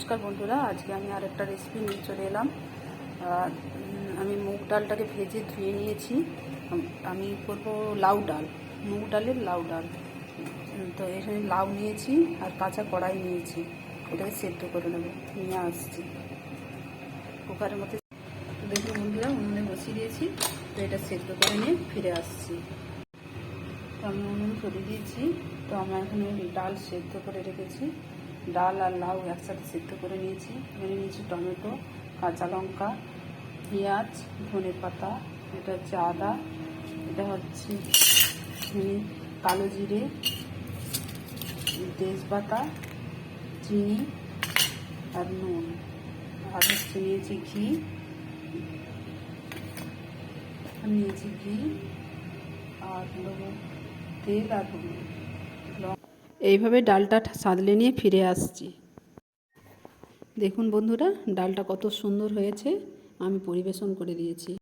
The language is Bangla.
নমস্কার বন্ধুরা, আজকে আমি আরেকটা রেসিপি নিয়ে চলে এলাম। আমি মুগ ডালটাকে ভেজে ধুয়ে নিয়েছি। আমি করব লাউ ডাল, মুগ ডালের লাউ ডাল। তো এখানে লাউ নিয়েছি আর কাঁচা কড়াই নিয়েছি। এটাকে সেদ্ধ করে নেব, নিয়ে আসছি। কুকারের মধ্যে দেখুন বন্ধুরা, উনুনে বসিয়ে দিয়েছি। তো এটা সেদ্ধ করে নিয়ে ফিরে আসছি। তো আমি উনুন সরিয়ে দিয়েছি। তো আমরা এখানে ডাল সেদ্ধ করে রেখেছি। ডাল আর লাউ একসাথে সেদ্ধ করে নিয়েছি। এখানে নিয়েছি টমেটো, কাঁচা লঙ্কা, পেঁয়াজ, ধনে পাতা, এটা হচ্ছে আদা, এটা হচ্ছে কালো জিরে, তেজপাতা, চিনি আর নুন। আর হচ্ছে নিয়েছি ঘি। নিয়েছি ঘি আর তেল আর এইভাবে ডালটা সাদলে নিয়ে ফিরে আসছি। দেখুন বন্ধুরা, ডালটা কত সুন্দর হয়েছে, আমি পরিবেশন করে দিয়েছি।